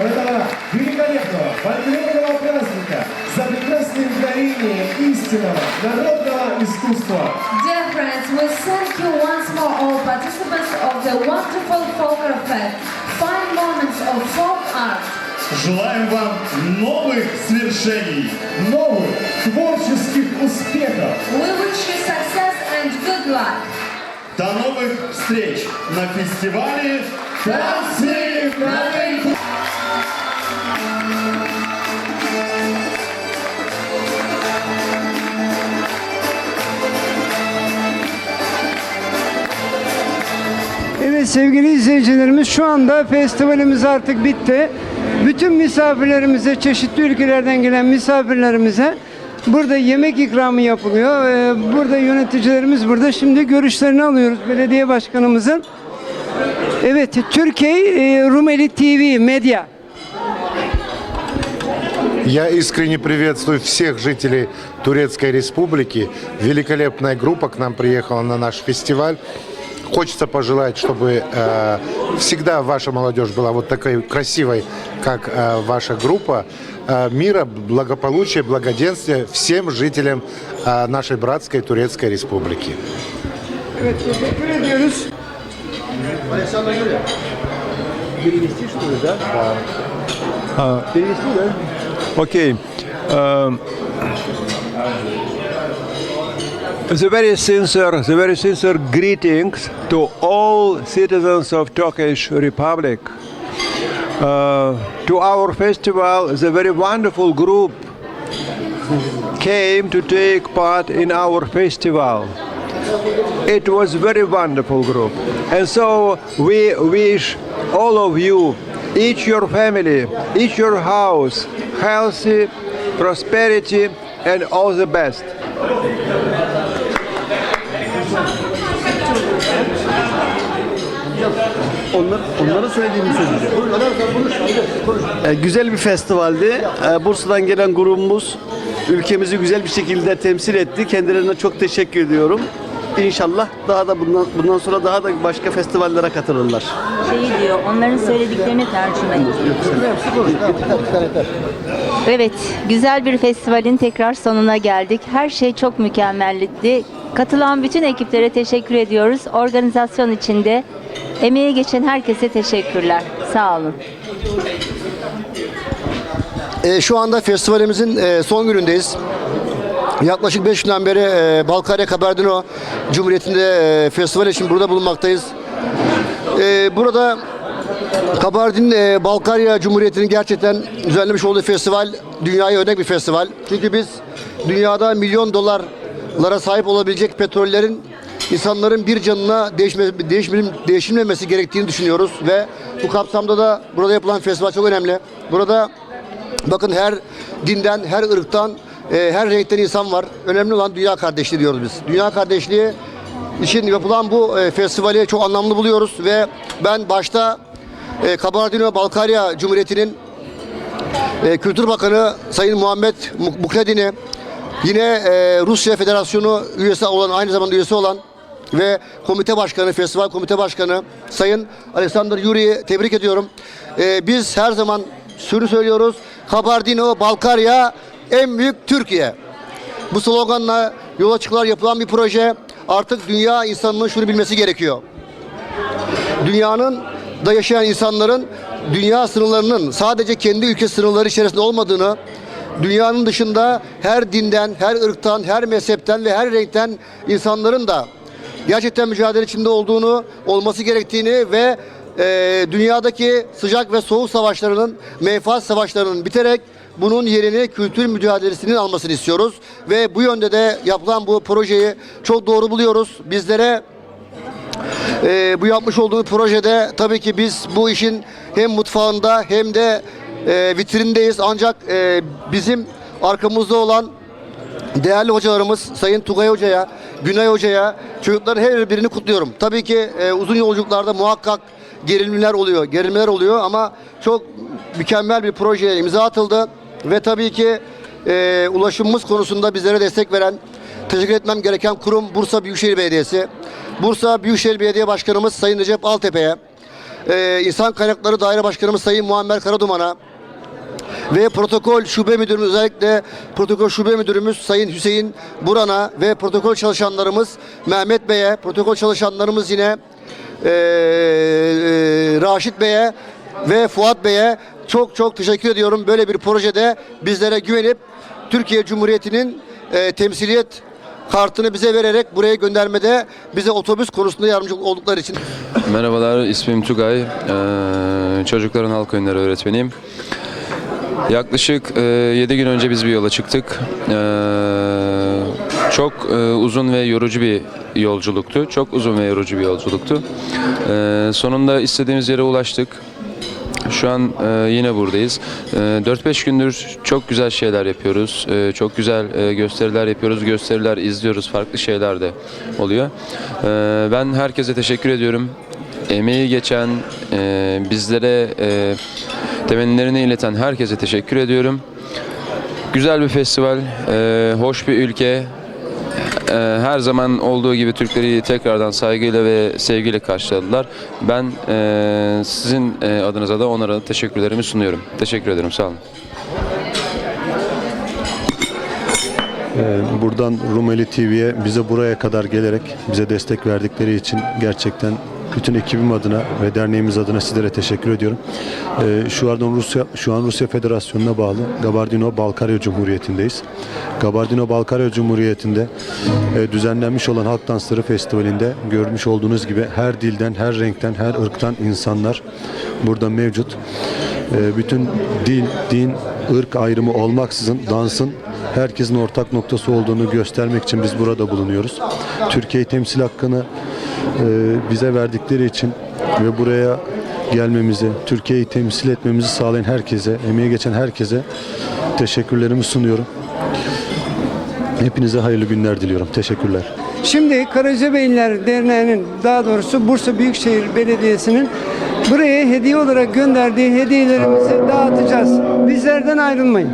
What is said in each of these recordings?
Участников этого великолепного фольклорного праздника за прекрасное мгновение истинного народного искусства. Dear friends, we thank you once more all participants of the wonderful folk fest. Fine moments of folk art. Желаем вам новых свершений. Новых творческих успехов! We wish you success and good luck. До новых встреч на фестивале Танцы на! Evet sevgili izleyicilerimiz şu anda festivalimiz artık bitti. Bütün misafirlerimize, çeşitli ülkelerden gelen misafirlerimize burada yemek ikramı yapılıyor. Ee, Burada yöneticilerimiz burada. Şimdi görüşlerini alıyoruz belediye başkanımızın. Evet, Türkiye e, Rumeli TV Medya. Я искренне приветствую всех жителей Турецкой Республики. Великолепная группа к нам приехала на наш фестиваль. Хочется пожелать, чтобы э, всегда ваша молодежь была вот такой красивой, как э, ваша группа. Э, мира, благополучия, благоденствия всем жителям э, нашей братской Турецкой Республики. Evet, teşekkür ediyoruz. Okay. Um, the very sincere, the very sincere greetings to all citizens of Turkish Republic. Uh, to our festival, the very wonderful group came to take part in our festival. It was very wonderful group, and so we wish all of you, each your family, each your house, healthy, prosperity, and all the best. Onlar, onlara söylediğimi söyleyeceğim. Ee, güzel bir festivaldi. Ee, Bursa'dan gelen grubumuz ülkemizi güzel bir şekilde temsil etti. Kendilerine çok teşekkür ediyorum. İnşallah daha da bundan, bundan sonra daha da başka festivallere katılırlar. Şey diyor, onların söylediklerini tercüme ediyor. Evet, güzel bir festivalin tekrar sonuna geldik. Her şey çok mükemmeldi. Katılan bütün ekiplere teşekkür ediyoruz. Organizasyon içinde emeği geçen herkese teşekkürler. Sağ olun. E, şu anda festivalimizin e, son günündeyiz. Yaklaşık 5 günden beri e, Balkarya Kabardino Cumhuriyeti'nde e, festival için burada bulunmaktayız. E, burada Kabardin e, Balkarya Cumhuriyeti'nin gerçekten düzenlemiş olduğu festival dünyaya örnek bir festival. Çünkü biz dünyada milyon dolarlara sahip olabilecek petrollerin insanların bir canına değişme, değişmem, değişilmemesi gerektiğini düşünüyoruz ve bu kapsamda da burada yapılan festival çok önemli. Burada bakın her dinden, her ırktan, e, her renkten insan var. Önemli olan dünya kardeşliği diyoruz biz. Dünya kardeşliği için yapılan bu e, festivali çok anlamlı buluyoruz ve ben başta e, Kabardino Balkarya Cumhuriyeti'nin e, Kültür Bakanı Sayın Muhammed Muk- Mukredin'i yine e, Rusya Federasyonu üyesi olan aynı zamanda üyesi olan ve komite başkanı, festival komite başkanı Sayın Alexander Yuri'yi tebrik ediyorum. E, biz her zaman şunu söylüyoruz. Kabardino Balkarya en büyük Türkiye. Bu sloganla yola çıkılar yapılan bir proje. Artık dünya insanının şunu bilmesi gerekiyor. Dünyanın da yaşayan insanların dünya sınırlarının sadece kendi ülke sınırları içerisinde olmadığını, dünyanın dışında her dinden, her ırktan, her mezhepten ve her renkten insanların da gerçekten mücadele içinde olduğunu, olması gerektiğini ve e, dünyadaki sıcak ve soğuk savaşlarının, menfaat savaşlarının biterek bunun yerini kültür mücadelesinin almasını istiyoruz. Ve bu yönde de yapılan bu projeyi çok doğru buluyoruz. Bizlere e, bu yapmış olduğu projede tabii ki biz bu işin hem mutfağında hem de e, vitrindeyiz. Ancak e, bizim arkamızda olan değerli hocalarımız Sayın Tugay Hoca'ya, Günay Hoca'ya, çocukların her birini kutluyorum. Tabii ki e, uzun yolculuklarda muhakkak gerilimler oluyor, gerilmeler oluyor ama çok mükemmel bir projeye imza atıldı ve tabii ki e, ulaşımımız konusunda bizlere destek veren, teşekkür etmem gereken kurum Bursa Büyükşehir Belediyesi. Bursa Büyükşehir Belediye Başkanımız Sayın Recep Altepe'ye, e, İnsan Kaynakları Daire Başkanımız Sayın Muammer Karaduman'a, ve protokol şube müdürümüz özellikle protokol şube müdürümüz Sayın Hüseyin Buran'a ve protokol çalışanlarımız Mehmet Bey'e, protokol çalışanlarımız yine eee, Raşit Bey'e ve Fuat Bey'e çok çok teşekkür ediyorum. Böyle bir projede bizlere güvenip Türkiye Cumhuriyeti'nin eee, temsiliyet kartını bize vererek buraya göndermede bize otobüs konusunda yardımcı oldukları için Merhabalar, ismim Tugay. Ee, çocukların halk oyunları öğretmeniyim. Yaklaşık 7 gün önce biz bir yola çıktık. Ee, çok e, uzun ve yorucu bir yolculuktu. Çok uzun ve yorucu bir yolculuktu. Ee, sonunda istediğimiz yere ulaştık. Şu an e, yine buradayız. E, 4-5 gündür çok güzel şeyler yapıyoruz. E, çok güzel e, gösteriler yapıyoruz. Gösteriler izliyoruz. Farklı şeyler de oluyor. E, ben herkese teşekkür ediyorum. Emeği geçen, e, bizlere e, temennilerini ileten herkese teşekkür ediyorum. Güzel bir festival, e, hoş bir ülke. E, her zaman olduğu gibi Türkleri tekrardan saygıyla ve sevgiyle karşıladılar. Ben e, sizin e, adınıza da onlara teşekkürlerimi sunuyorum. Teşekkür ederim, sağ olun. Ee, Buradan Rumeli TV'ye bize buraya kadar gelerek bize destek verdikleri için gerçekten bütün ekibim adına ve derneğimiz adına sizlere teşekkür ediyorum. Ee, Şu an Rusya şu an Rusya Federasyonu'na bağlı Kabardino Balkarya Cumhuriyeti'ndeyiz. Kabardino Balkarya Cumhuriyeti'nde e, düzenlenmiş olan Halk Dansları Festivali'nde görmüş olduğunuz gibi her dilden, her renkten, her ırktan insanlar burada mevcut. Ee, Bütün dil, din, ırk ayrımı olmaksızın dansın herkesin ortak noktası olduğunu göstermek için biz burada bulunuyoruz. Türkiye temsil hakkını e, bize verdikleri için ve buraya gelmemizi, Türkiye'yi temsil etmemizi sağlayan herkese, emeği geçen herkese teşekkürlerimi sunuyorum. Hepinize hayırlı günler diliyorum. Teşekkürler. Şimdi Karacabeyliler Derneği'nin daha doğrusu Bursa Büyükşehir Belediyesi'nin buraya hediye olarak gönderdiği hediyelerimizi dağıtacağız. Bizlerden ayrılmayın.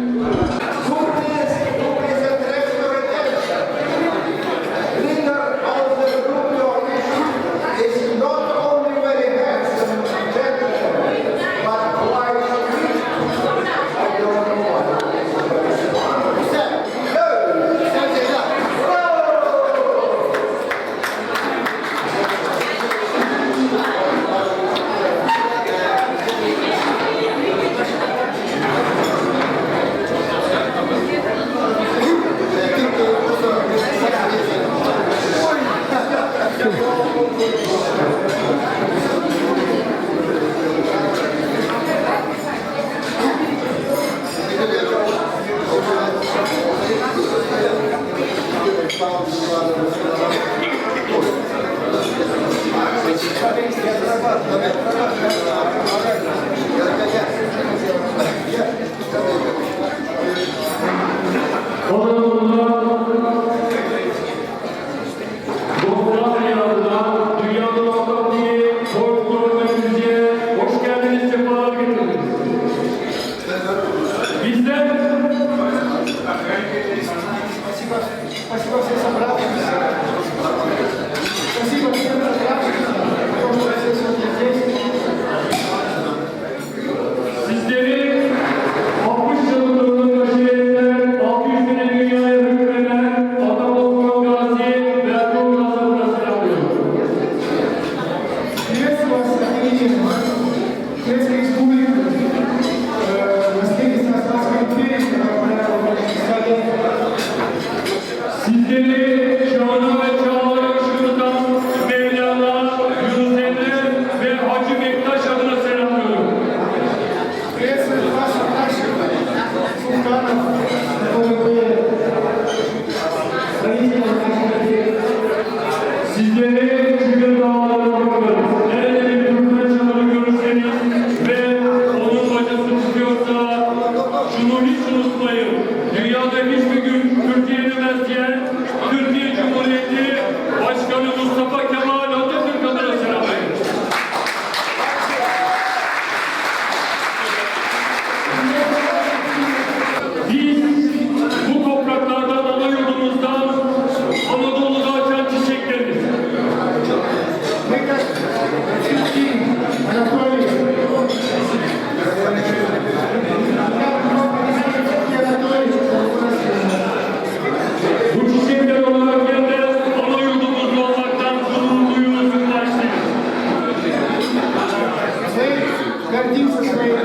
Гордимся своей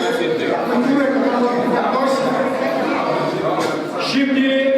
культурой, которую мы носим. Şimdi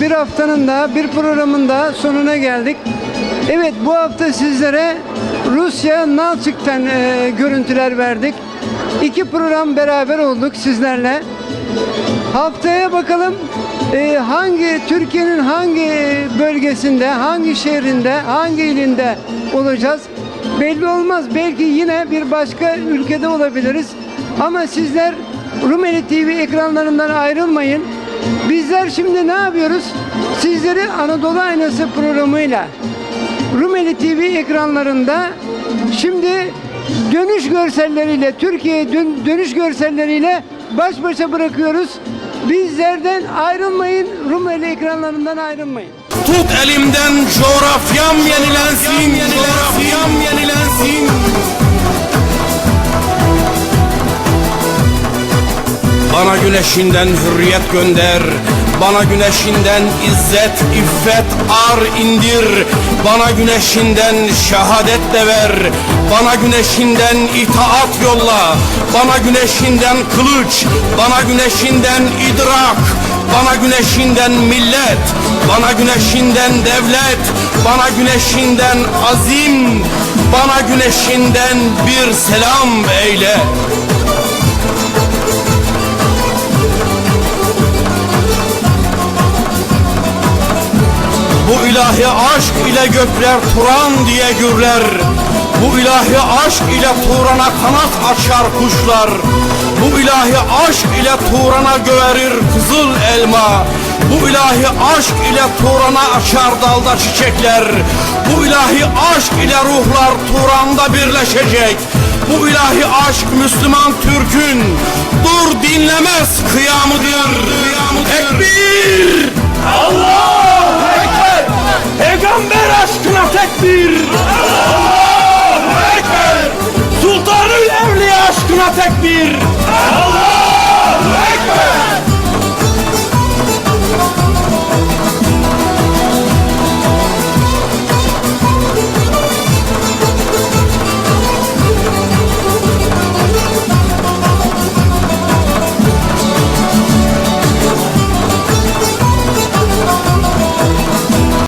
bir haftanın da bir programın da sonuna geldik. Evet bu hafta sizlere Rusya Nalçık'tan e, görüntüler verdik. İki program beraber olduk sizlerle. Haftaya bakalım e, hangi Türkiye'nin hangi bölgesinde, hangi şehrinde, hangi ilinde olacağız? Belli olmaz. Belki yine bir başka ülkede olabiliriz. Ama sizler Rumeli TV ekranlarından ayrılmayın. Bizler şimdi ne yapıyoruz? Sizleri Anadolu Aynası programıyla Rumeli TV ekranlarında şimdi dönüş görselleriyle Türkiye dön- dönüş görselleriyle baş başa bırakıyoruz. Bizlerden ayrılmayın. Rumeli ekranlarından ayrılmayın. Tut elimden coğrafyam yenilensin, coğrafyam yenilensin. Bana güneşinden hürriyet gönder, bana güneşinden izzet, iffet, ar indir. Bana güneşinden şehadet de ver, bana güneşinden itaat yolla. Bana güneşinden kılıç, bana güneşinden idrak, bana güneşinden millet, bana güneşinden devlet, bana güneşinden azim, bana güneşinden bir selam eyle. Bu ilahi aşk ile gökler Turan diye gürler. Bu ilahi aşk ile Turan'a kanat açar kuşlar. Bu ilahi aşk ile Turan'a göverir kızıl elma. Bu ilahi aşk ile Turan'a açar dalda çiçekler. Bu ilahi aşk ile ruhlar Turan'da birleşecek. Bu ilahi aşk Müslüman Türk'ün dur dinlemez kıyamıdır. tekbir.